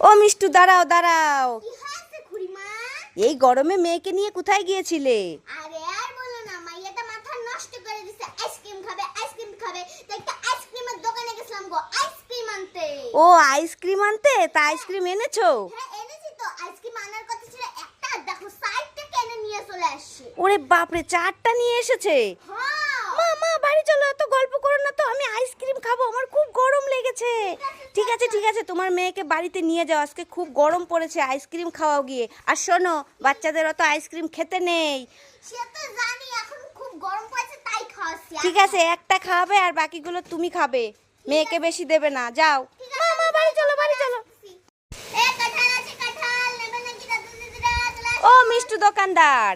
ও মিষ্টু দাঁড়াও দাঁড়াও। এই গরমে মেয়েকে নিয়ে কোথায় গিয়েছিলে? আরে আর বলো না মাইয়াটা মাথা নষ্ট করে দিছে। আইসক্রিম খাবে আইসক্রিম খাবে। তো একটা আইসক্রিমের দোকানে গেছিলাম গো আইসক্রিম আনতে। ও আইসক্রিম আনতে? তা আইসক্রিম এনেছো? হ্যাঁ এনেছি তো। আইসক্রিম আনার কথা ছিল একটা দেখো সাইডটা কেনে নিয়ে চলে আসছে। ওরে বাপরে চারটা নিয়ে এসেছে? হ্যাঁ বাড়ি চলো এত গল্প করো না তো আমি আইসক্রিম খাব আমার খুব গরম লেগেছে। ঠিক আছে ঠিক আছে তোমার মেয়েকে বাড়িতে নিয়ে যাও আজকে খুব গরম পড়েছে আইসক্রিম খাওয়াও গিয়ে। আর শোনো বাচ্চাদের অত আইসক্রিম খেতে নেই। ঠিক আছে একটা খাবে আর বাকিগুলো তুমি খাবে। মেয়েকে বেশি দেবে না যাও। মা বাড়ি চলো বাড়ি চলো। ও মিষ্টু দোকানদার।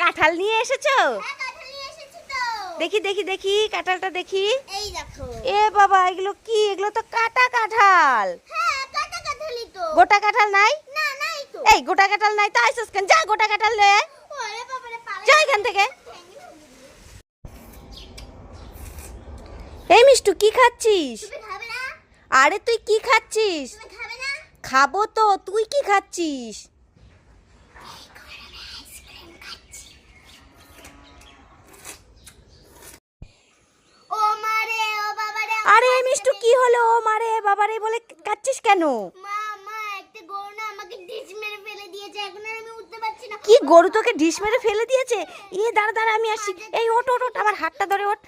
কাঁঠাল নিয়ে এসেছ হ্যাঁ কাঁঠাল নিয়ে এসেছি তো দেখি দেখি দেখি কাঁঠালটা দেখি। এই দেখো। এ বাবা এগুলো কি? এগুলো তো কাটা কাঁঠাল। হ্যাঁ কাটা কাঁঠালই তো। গোটা কাঁঠাল নাই? না নাই তো। এই গোটা কাঁঠাল নাই তো আইসস কেন? যা গোটা কাঁঠাল লে ওরে বাবারে পালা যা এখান থেকে। এই মিষ্টু কি খাচ্ছিস? তুমি খাবে না? আরে তুই কি খাচ্ছিস? তুমি খাবে না? খাব তো তুই কি খাচ্ছিস ও মারে ও বাবারে আরে মিষ্টু কি হলো? ও মারে বাবারে বলে কাচ্ছিস কেন? মা মা একটা গরু না আমাকে ডিচ মেরে ফেলে দিয়েছে এখন আর আমি উঠতে পারছি না। কি গরু তোকে ঢিস মেরে ফেলে দিয়েছে? এ দাঁড়া দাঁড়া আমি আসি এই ওট ওট ওট আমার হাতটা ধরে ওঠ।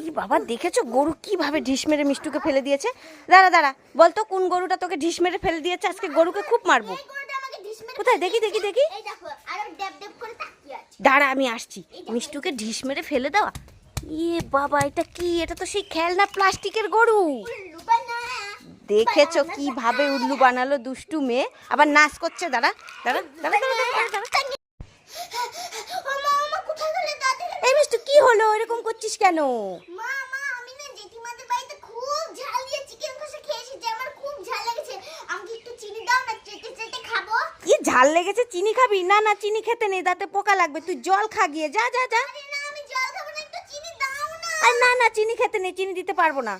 এই বাবা দেখেছ গরু কীভাবে ঢিস মেরে মিষ্টুকে ফেলে দিয়েছে? দাঁড়া দাঁড়া বলতো কোন গরুটা তোকে ঢিস মেরে ফেলে দিয়েছে? আজকে গরুকে খুব মারবো। কোথায়? দেখি দেখি দেখি। দাঁড়া আমি আসছি। মিষ্টুকে ঢিস মেরে ফেলে দেওয়া? ইয়ে বাবা এটা কি? এটা তো সেই খেলনা প্লাস্টিকের গরু। দেখেছ কীভাবে উল্লু বানালো দুষ্টু মেয়ে? আবার নাচ করছে দাঁড়া দাঁড়া দাঁড়া এই মিষ্টু কি হলো? এরকম করছিস কেন? ঝাল লেগেছে। চিনি খাব। কি ঝাল লেগেছে? চিনি খাবি? না না চিনি খেতে নেই তাতে পোকা লাগবে। তুই জল খা গিয়ে যা যা যা। আর না না চিনি খেতে নেই চিনি দিতে পারব না।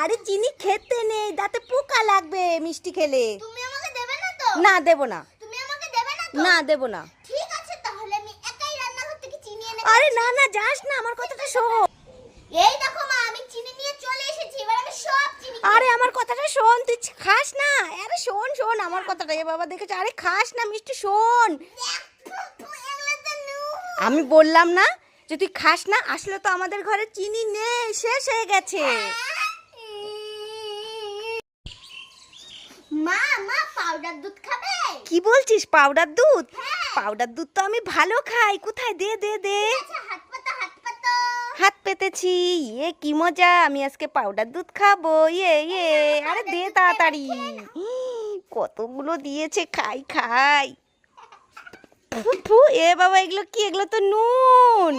আরে চিনি খেতে নেই তাতে পোকা লাগবে মিষ্টি খেলে। তুমি আমাকে দেবে না তো? না দেবো না। তুমি আমাকে দেবে না তো? না দেবো না। ঠিক আছে তাহলে আমি একাই রান্নাঘর থেকে চিনি এনে আরে না না যাস না আমার কথাটা শোন। এই দেখো মা আমি চিনি নিয়ে চলে এসেছি এবার আমি সব চিনি আরে আমার কথাটা শোন তুই খাস না। আরে শোন শোন আমার কথাটা এ বাবা দেখেছ? আরে খাস না মিষ্টি শোন। আমি বললাম না যে তুই খাস না আসলে তো আমাদের ঘরে চিনি নেই শেষ হয়ে গেছে। মা মা পাউডার দুধ খাবে? কি বলছিস পাউডার দুধ? হ্যাঁ। পাউডার দুধ তো আমি ভালো খাই কোথায়? দে দে দে। হাত পাতো হাত পাতো। হাত পেতেছি ইয়ে কি মজা আমি আজকে পাউডার দুধ খাব ইয়ে ইয়ে। আরে দে তাড়াতাড়ি। কতগুলো দিয়েছে খাই খাই। ফু, এ বাবা এগুলো কি? এগুলো তো নুন।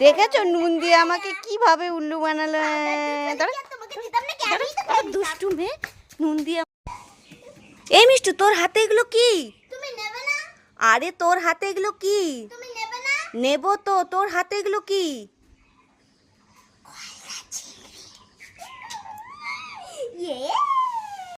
দেখেছ? নুন দিয়ে আমাকে কীভাবে উল্লু বানালো? দুষ্টু মেয়ে। নুন দিয়ে এই মিষ্টু তোর হাতে এগুলো কি? আরে তোর হাতে এগুলো কি? নেব তো তোর হাতে এগুলো কি? ইয়ে।